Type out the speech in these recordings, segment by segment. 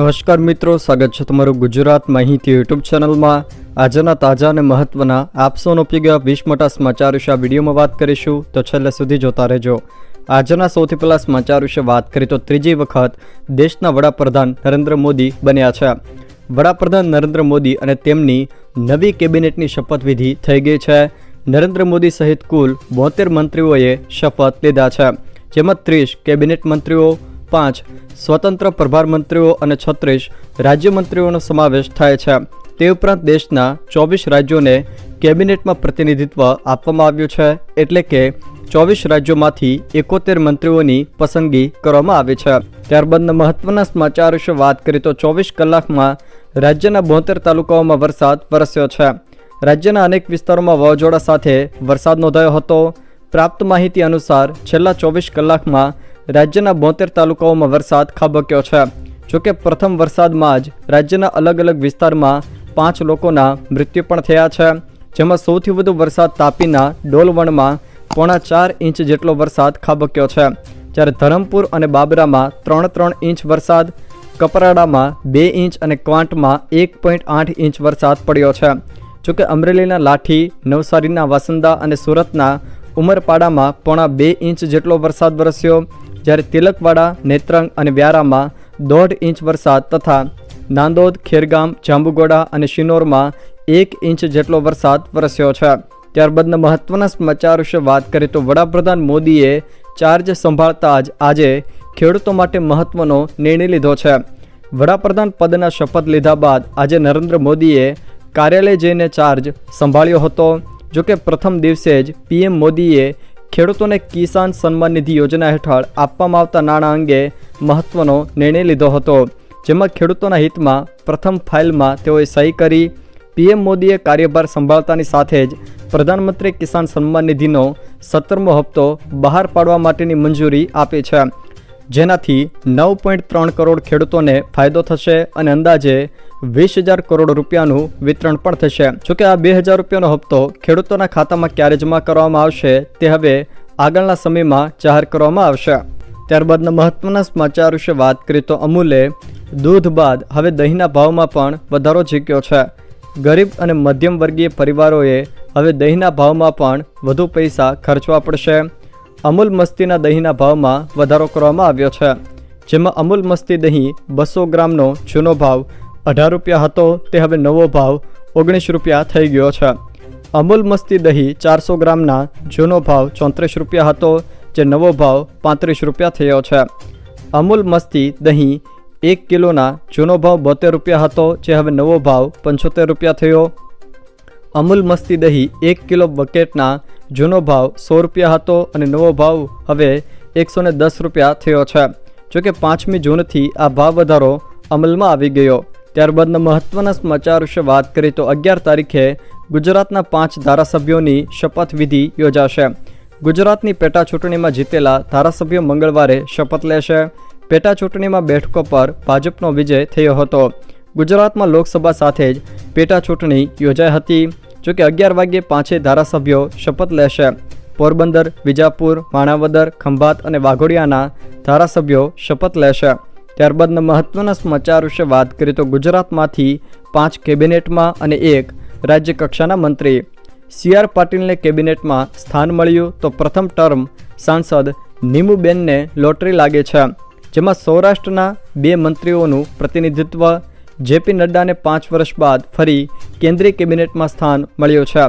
નમસ્કાર મિત્રો, સ્વાગત છે તમારું ગુજરાત માહિતી યુટ્યુબ ચેનલમાં. આજના તાજા અને મહત્વના આપસોનો ઉપયોગ વીસ મોટા સમાચાર વિશે આ વિડીયોમાં વાત કરીશું. તો છેલ્લે સુધી જોતા રહેજો. આજના સૌથી પહેલા સમાચાર વિશે વાત કરીએ તો ત્રીજી વખત દેશના વડાપ્રધાન નરેન્દ્ર મોદી બન્યા છે. વડાપ્રધાન નરેન્દ્ર મોદી અને તેમની નવી કેબિનેટની શપથવિધિ થઈ ગઈ છે. નરેન્દ્ર મોદી સહિત કુલ બોતેર મંત્રીઓએ શપથ લીધા છે. જેમાં ત્રીસ કેબિનેટ મંત્રીઓ, પાંચ સ્વતંત્ર પ્રભાર મંત્રીઓ અને છત્રીસ રાજ્યમંત્રીઓનો સમાવેશ થાય છે. તે ઉપરાંત દેશના ચોવીસ રાજ્યોને કેબિનેટમાં પ્રતિનિધિત્વ આપવામાં આવ્યું છે, એટલે કે ચોવીસ રાજ્યોમાંથી એકોતેર મંત્રીઓની પસંદગી કરવામાં આવી છે. ત્યારબાદના મહત્વના સમાચાર વિશે વાત કરીએ તો ચોવીસ કલાકમાં રાજ્યના બોતેર તાલુકાઓમાં વરસાદ વરસ્યો છે. રાજ્યના અનેક વિસ્તારોમાં વાવાઝોડા સાથે વરસાદ નોંધાયો હતો. પ્રાપ્ત માહિતી અનુસાર છેલ્લા ચોવીસ કલાકમાં રાજ્યના બોતેર તાલુકાઓમાં વરસાદ ખાબક્યો છે. જોકે પ્રથમ વરસાદમાં જ રાજ્યના અલગ અલગ વિસ્તારમાં પાંચ લોકોના મૃત્યુ પણ થયા છે. જેમાં સૌથી વધુ વરસાદ તાપીના ડોલવણમાં પોણા ચાર ઇંચ જેટલો વરસાદ ખાબક્યો છે. જ્યારે ધરમપુર અને બાબરામાં ત્રણ ત્રણ ઇંચ વરસાદ, કપરાડામાં બે ઇંચ અને ક્વાંટમાં એક પોઈન્ટ આઠ ઇંચ વરસાદ પડ્યો છે. જોકે અમરેલીના લાઠી, નવસારીના વાસંદા અને સુરતના ઉમરપાડામાં પોણા બે ઇંચ જેટલો વરસાદ વરસ્યો. જ્યારે તિલકવાડા, નેત્રંગ અને વ્યારામાં દોઢ ઇંચ વરસાદ તથા નાંદોદ, ખેરગામ, જાંબુગોડા અને શિનોરમાં એક ઇંચ જેટલો વરસાદ વરસ્યો છે. ત્યારબાદના મહત્વના સમાચાર વિશે વાત કરીએ તો વડાપ્રધાન મોદીએ ચાર્જ સંભાળતા જ આજે ખેડૂતો માટે મહત્વનો નિર્ણય લીધો છે. વડાપ્રધાન પદના શપથ લીધા બાદ આજે નરેન્દ્ર મોદીએ કાર્યાલય જઈને ચાર્જ સંભાળ્યો હતો. જોકે પ્રથમ દિવસે જ પીએમ મોદીએ ખેડૂતોને કિસાન સન્માન નિધિ યોજના હેઠળ આપવામાં આવતા નાણાં અંગે મહત્વનો નિર્ણય લીધો હતો. જેમાં ખેડૂતોના હિતમાં પ્રથમ ફાઇલમાં તેઓએ સહી કરી, પીએમ મોદીએ કાર્યભાર સંભાળતાની સાથે જ પ્રધાનમંત્રી કિસાન સન્માન નિધિનો સત્તરમો હપ્તો બહાર પાડવા માટેની મંજૂરી આપી છે. જેનાથી નવ પોઈન્ટ ત્રણ કરોડ ખેડૂતોને ફાયદો થશે અને અંદાજે વીસ હજાર કરોડ રૂપિયાનું વિતરણ પણ થશે. જોકે આ બે હજાર રૂપિયાનો હપ્તો ખેડૂતોના ખાતામાં ક્યારે જમા કરવામાં આવશે તે હવે આગળના સમયમાં જાહેર કરવામાં આવશે. ત્યારબાદના મહત્વના સમાચાર વિશે વાત કરીએ તો અમૂલે દૂધ બાદ હવે દહીંના ભાવમાં પણ વધારો ઝીક્યો છે. ગરીબ અને મધ્યમ વર્ગીય પરિવારોએ હવે દહીંના ભાવમાં પણ વધુ પૈસા ખર્ચવા પડશે. અમૂલ મસ્તીના દહીંના ભાવમાં વધારો કરવામાં આવ્યો છે. જેમાં અમૂલ મસ્તી દહીં બસો ગ્રામનો જૂનો ભાવ અઢાર રૂપિયા હતો, તે હવે નવો ભાવ ઓગણીસ રૂપિયા થઈ ગયો છે. અમૂલ મસ્તી દહીં ચારસો ગ્રામના જૂનો ભાવ ચોત્રીસ રૂપિયા હતો, જે નવો ભાવ પાંત્રીસ રૂપિયા થયો છે. અમૂલ મસ્તી દહીં એક કિલોના જૂનો ભાવ બોતેર રૂપિયા હતો, જે હવે નવો ભાવ પંચોતેર રૂપિયા થયો. અમૂલ મસ્તી દહીં એક કિલો બકેટના જૂનો ભાવ સો રૂપિયા હતો અને નવો ભાવ હવે એકસો દસ રૂપિયા થયો છે. જોકે પાંચમી જૂનથી આ ભાવ વધારો અમલમાં આવી ગયો. ત્યારબાદના મહત્વના સમાચાર વિશે વાત કરીએ તો અગિયાર તારીખે ગુજરાતના પાંચ ધારાસભ્યોની શપથવિધિ યોજાશે. ગુજરાતની પેટા ચૂંટણીમાં જીતેલા ધારાસભ્યો મંગળવારે શપથ લેશે. પેટા ચૂંટણીમાં બેઠકો પર ભાજપનો વિજય થયો હતો. ગુજરાતમાં લોકસભા સાથે જ પેટા ચૂંટણી યોજાઈ હતી. જોકે અગિયાર વાગ્યે પાંચેય ધારાસભ્યો શપથ લેશે. પોરબંદર, વિજાપુર, માણાવદર, ખંભાત અને વાઘોડિયાના ધારાસભ્યો શપથ લેશે. ત્યારબાદના મહત્વના સમાચાર વિશે વાત કરીએ તો ગુજરાતમાંથી પાંચ કેબિનેટમાં અને એક રાજ્ય કક્ષાના મંત્રી સી આર પાટીલને કેબિનેટમાં સ્થાન મળ્યું તો પ્રથમ ટર્મ સાંસદ નીમુબેનને લોટરી લાગે છે. જેમાં સૌરાષ્ટ્રના બે મંત્રીઓનું પ્રતિનિધિત્વ જેપી નડ્ડાને પાંચ વર્ષ બાદ ફરી કેન્દ્રીય કેબિનેટમાં સ્થાન મળ્યું છે.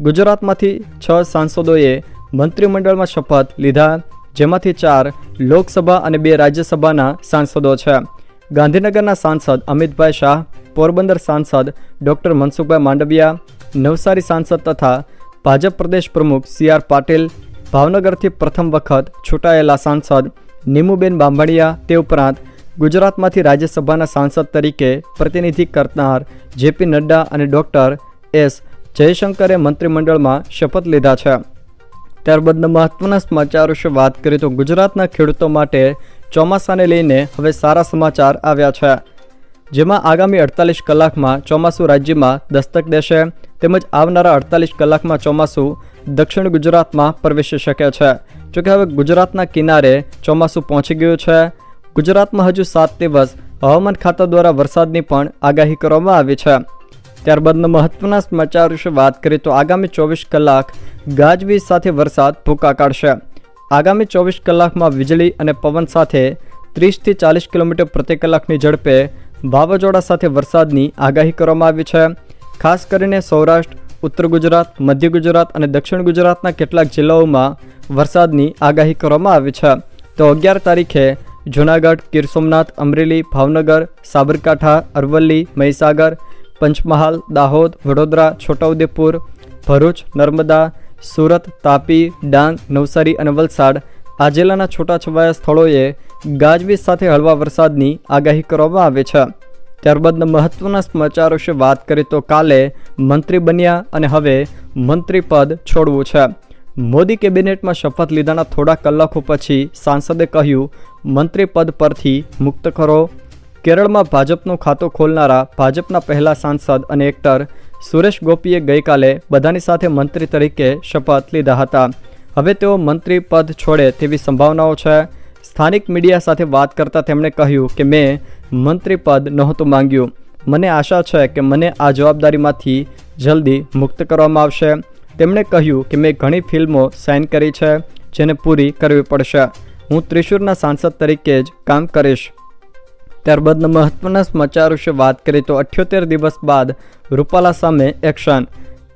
ગુજરાતમાંથી છ સાંસદોએ મંત્રીમંડળમાં શપથ લીધા. જેમાંથી ચાર લોકસભા અને બે રાજ્યસભાના સાંસદો છે. ગાંધીનગરના સાંસદ અમિતભાઈ શાહ, પોરબંદર સાંસદ ડૉક્ટર મનસુખભાઈ માંડવિયા, નવસારી સાંસદ તથા ભાજપ પ્રદેશ પ્રમુખ સી આર પાટીલ, ભાવનગરથી પ્રથમ વખત છૂટાયેલા સાંસદ નીમુબેન બાંભણિયા, તે ઉપરાંત ગુજરાતમાંથી રાજ્યસભાના સાંસદ તરીકે પ્રતિનિધિ કરનાર જેપી નડ્ડા અને ડૉક્ટર એસ જયશંકરે મંત્રીમંડળમાં શપથ લીધા છે. ત્યારબાદના મહત્વના સમાચાર વિશે વાત કરીએ તો ગુજરાતના ખેડૂતો માટે ચોમાસાને લઈને હવે સારા સમાચાર આવ્યા છે. જેમાં આગામી અડતાલીસ કલાકમાં ચોમાસું રાજ્યમાં દસ્તક દેશે, તેમજ આવનારા અડતાલીસ કલાકમાં ચોમાસું દક્ષિણ ગુજરાતમાં પ્રવેશી શકે છે. જોકે હવે ગુજરાતના કિનારે ચોમાસું પહોંચી ગયું છે. ગુજરાતમાં હજુ સાત દિવસ હવામાન ખાતા દ્વારા વરસાદની પણ આગાહી કરવામાં આવી છે. ત્યારબાદના મહત્વના સમાચાર વિશે વાત કરીએ તો આગામી ચોવીસ કલાક ગાજવીજ સાથે વરસાદ ભૂકા કાઢશે. આગામી ચોવીસ કલાકમાં વીજળી અને પવન સાથે ત્રીસથી ચાલીસ કિલોમીટર પ્રતિ કલાકની ઝડપે વાવાઝોડા સાથે વરસાદની આગાહી કરવામાં આવી છે. ખાસ કરીને સૌરાષ્ટ્ર, ઉત્તર ગુજરાત, મધ્ય ગુજરાત અને દક્ષિણ ગુજરાતના કેટલાક જિલ્લાઓમાં વરસાદની આગાહી કરવામાં આવી છે. તો અગિયાર તારીખે જૂનાગઢ, ગીર સોમનાથ, અમરેલી, ભાવનગર, સાબરકાંઠા, અરવલ્લી, મહીસાગર, પંચમહાલ, દાહોદ, વડોદરા, છોટાઉદેપુર, ભરૂચ, નર્મદા સુરત, તાપી, ડાંગ, નવસારી અને વલસાડ આ જિલ્લાના છૂટાછવાયા સ્થળોએ ગાજવીજ સાથે હળવા વરસાદની આગાહી કરવામાં આવી છે. ત્યારબાદના મહત્વના સમાચાર વિશે વાત કરીએ તો કાલે મંત્રી બન્યા અને હવે મંત્રી પદ છોડવું છે. મોદી કેબિનેટમાં શપથ લીધાના થોડા કલાકો પછી સાંસદે કહ્યું, મંત્રી પદ પરથી મુક્ત કરો. કેરળમાં ભાજપનું ખાતું ખોલનારા ભાજપના પહેલા સાંસદ અને એક્ટર સુરેશ ગોપીએ ગઈકાલે બધાની સાથે મંત્રી તરીકે શપથ લીધા હતા. હવે તેઓ મંત્રી પદ છોડે તેવી સંભાવનાઓ છે. સ્થાનિક મીડિયા સાથે વાત કરતાં તેમણે કહ્યું કે મેં મંત્રી પદ નહોતું માંગ્યું. મને આશા છે કે મને આ જવાબદારીમાંથી જલ્દી મુક્ત કરવામાં આવશે. તેમણે કહ્યું કે મેં ઘણી ફિલ્મો સાઇન કરી છે, જેને પૂરી કરવી પડશે. હું ત્રિશુરના સાંસદ તરીકે જ કામ કરીશ. ત્યારબાદના મહત્વના સમાચાર વિશે વાત કરીએ તો અઠ્યોતેર દિવસ બાદ રૂપાલા સામે એક્શન.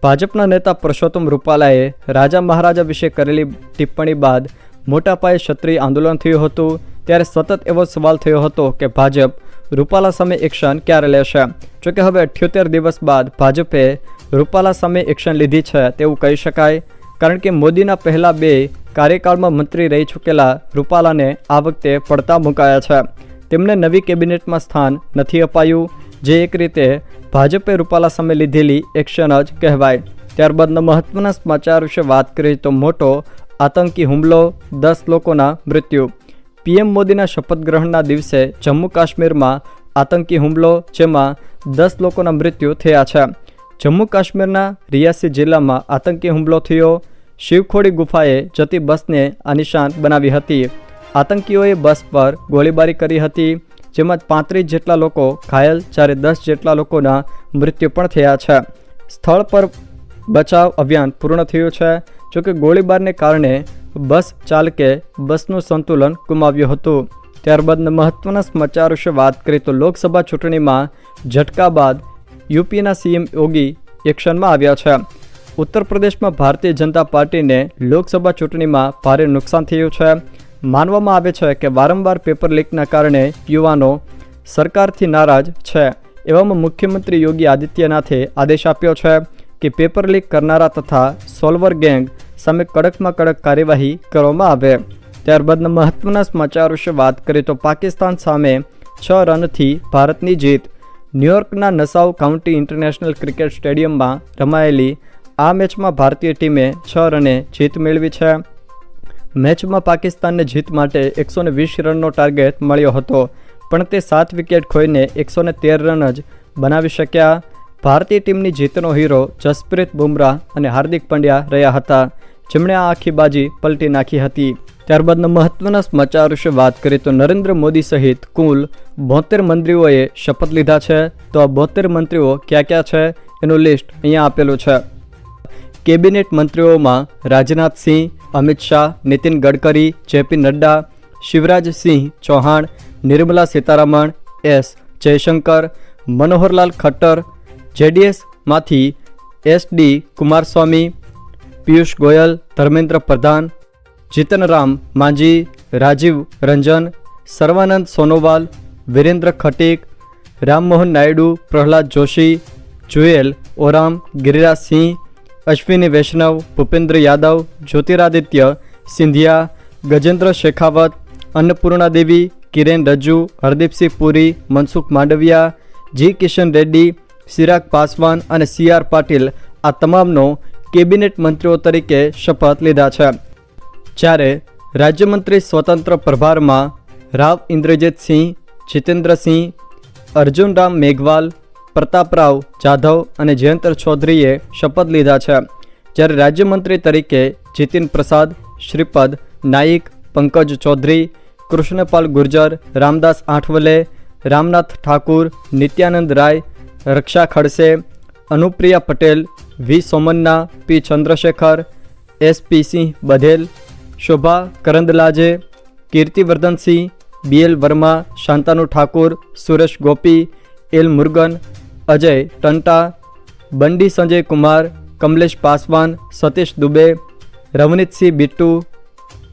ભાજપના નેતા પરસોત્તમ રૂપાલાએ રાજા મહારાજા વિશે કરેલી ટિપ્પણી બાદ મોટા પાયે ક્ષત્રિય આંદોલન થયું હતું. ત્યારે સતત એવો સવાલ થયો હતો કે ભાજપ રૂપાલા સામે એક્શન ક્યારે લેશે? જોકે હવે અઠ્યોતેર દિવસ બાદ ભાજપે રૂપાલા સામે એક્શન લીધી છે તેવું કહી શકાય. કારણ કે મોદીના પહેલા બે કાર્યકાળમાં મંત્રી રહી ચૂકેલા રૂપાલાને આ વખતે પડતા મુકાયા છે. તેમને નવી કેબિનેટમાં સ્થાન નથી અપાયું. જે એક રીતે ભાજપે રૂપાલા સામે લીધેલી એક્શન જ કહેવાય. ત્યારબાદના મહત્વના સમાચાર વિશે વાત કરીએ તો મોટો આતંકી હુમલો, દસ લોકોના મૃત્યુ. પીએમ મોદીના શપથ ગ્રહણના દિવસે જમ્મુ કાશ્મીરમાં આતંકી હુમલો, જેમાં દસ લોકોના મૃત્યુ થયા છે. જમ્મુ કાશ્મીરના રિયાસી જિલ્લામાં આતંકી હુમલો થયો. શિવખોડી ગુફાએ જતી બસને આ નિશાન બનાવી હતી. આતંકીઓએ બસ પર ગોળીબારી કરી હતી, જેમાં પાંત્રીસ જેટલા લોકો ઘાયલ, જ્યારે દસ જેટલા લોકોના મૃત્યુ પણ થયા છે. સ્થળ પર બચાવ અભિયાન પૂર્ણ થયું છે જોકે ગોળીબારને કારણે બસ ચાલકે બસનું સંતુલન ગુમાવ્યું હતું. ત્યારબાદના મહત્વના સમાચાર વિશે વાત કરીએ તો લોકસભા ચૂંટણીમાં ઝટકા બાદ યુપીના સીએમ યોગી એક્શનમાં આવ્યા છે. ઉત્તર પ્રદેશમાં ભારતીય જનતા પાર્ટીને લોકસભા ચૂંટણીમાં ભારે નુકસાન થયું છે. માનવામાં આવે છે કે વારંવાર પેપર લીકના કારણે યુવાનો સરકારથી નારાજ છે. એવામાં મુખ્યમંત્રી યોગી આદિત્યનાથે આદેશ આપ્યો છે કે પેપર લીક કરનારા તથા સોલ્વર ગેંગ સામે કડકમાં કડક કાર્યવાહી કરવામાં આવે. ત્યારબાદના મહત્વના સમાચાર વિશે વાત કરીએ તો પાકિસ્તાન સામે છ રનથી ભારતની જીત. ન્યૂયોર્કના નસાઉ કાઉન્ટી ઇન્ટરનેશનલ ક્રિકેટ સ્ટેડિયમમાં રમાયેલી આ મેચમાં ભારતીય ટીમે છ રને જીત મેળવી છે. મેચમાં પાકિસ્તાનને જીત માટે એકસો વીસ રનનો ટાર્ગેટ મળ્યો હતો. પણ તે સાત વિકેટ ખોઈને એકસો તેર રન જ બનાવી શક્યા. ભારતીય ટીમની જીતનો હીરો જસપ્રીત બુમરાહ અને હાર્દિક પંડ્યા રહ્યા હતા. જેમણે આ આખી બાજી પલટી નાખી હતી. ત્યારબાદના મહત્વના સમાચાર વિશે વાત કરીએ તો નરેન્દ્ર મોદી સહિત કુલ બોતેર મંત્રીઓએ શપથ લીધા છે. તો આ બોતેર મંત્રીઓ ક્યાં ક્યાં છે? એનું લિસ્ટ અહીંયા આપેલું છે. Cabinet મંત્રીઓમાં Rajnath Singh Amit Shah Nitin Gadkari JP Nadda Shivraj Singh Chauhan Nirmala Sitharaman S Jaishankar Manoharlal Khattar જેડીએસમાંથી S D Kumaraswamy Piyush Goyal Dharmendra Pradhan Jitan Ram Manjhi Rajiv Ranjan Sarbananda Sonowal Virendra Khatik Rammohan Naidu Prahlad Joshi જુએલ ઓરામ Giriraj સિંહ અશ્વિની વૈષ્ણવ, ભૂપેન્દ્ર યાદવ, જ્યોતિરાદિત્ય, સિંધિયા, ગજેન્દ્ર શેખાવત, અન્નપૂર્ણા દેવી, કિરેન રજ્જુ હરદીપસિંહ પુરી, મનસુખ માંડવિયા, જી કિશન રેડ્ડી ચિરાગ પાસવાન અને સી આર પાટીલ આ તમામનો કેબિનેટ મંત્રીઓ તરીકે શપથ લીધા છે. જ્યારે રાજ્યમંત્રી સ્વતંત્ર પ્રભારમાં રાવ ઇન્દ્રજીતસિંહ, જીતેન્દ્રસિંહ, અર્જુનરામ મેઘવાલ પ્રતાપરાવ, જાધવ અને જયંતર ચૌધરીએ શપથ લીધા છે. જ્યારે રાજ્યમંત્રી તરીકે Jitin Prasada, Shripad, Naik, Pankaj Chaudhary, Krishan Pal Gurjar, Ramdas Athawale, Ramnath Thakur, Nityanand Rai, Raksha Khadse, Anupriya Patel, V Somanna, P Chandrasekhar, S P Singh Baghel Shobha Karandlaje, Kirti Vardhan Singh B L Verma, Shantanu Thakur, Suresh Gopi, L Murugan Ajay, Tamta, Bandi Sanjay Kumar, Kamlesh Paswan, Satish Dubey, Ravneet Singh Bittu,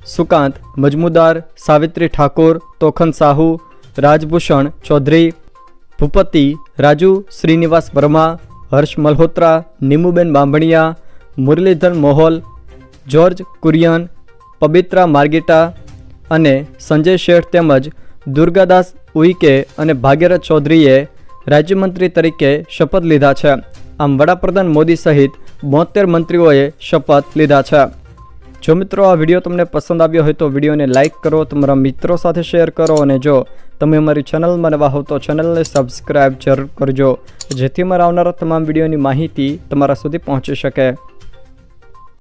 Sukanta Majumdar, Savitri Thakur, Tokhan Sahu, Raj Bhushan Chaudhary, Bhupathi, Raju, Srinivasa Varma, Harsh Malhotra, Nimuben Bambhaniya, Murlidhar Mohol, George Kurian, Pabitra Margherita અને સંજય શેઠ તેમજ દુર્ગાદાસ ઉઈકે અને ભાગ્યરથ ચૌધરીએ રાજ્યમંત્રી તરીકે શપથ લીધા છે. આમ વડાપ્રધાન મોદી સહિત બોતેર મંત્રીઓએ શપથ લીધા છે. જો મિત્રો આ વીડિયો તમને પસંદ આવ્યો હોય તો વિડીયોને લાઇક કરો, તમારા મિત્રો સાથે શેર કરો અને જો તમે અમારી ચેનલમાં નવા હો તો ચેનલને સબસ્ક્રાઈબ જરૂર કરજો, જેથી અમારા આવનારા તમામ વિડીયોની માહિતી તમારા સુધી પહોંચી શકે.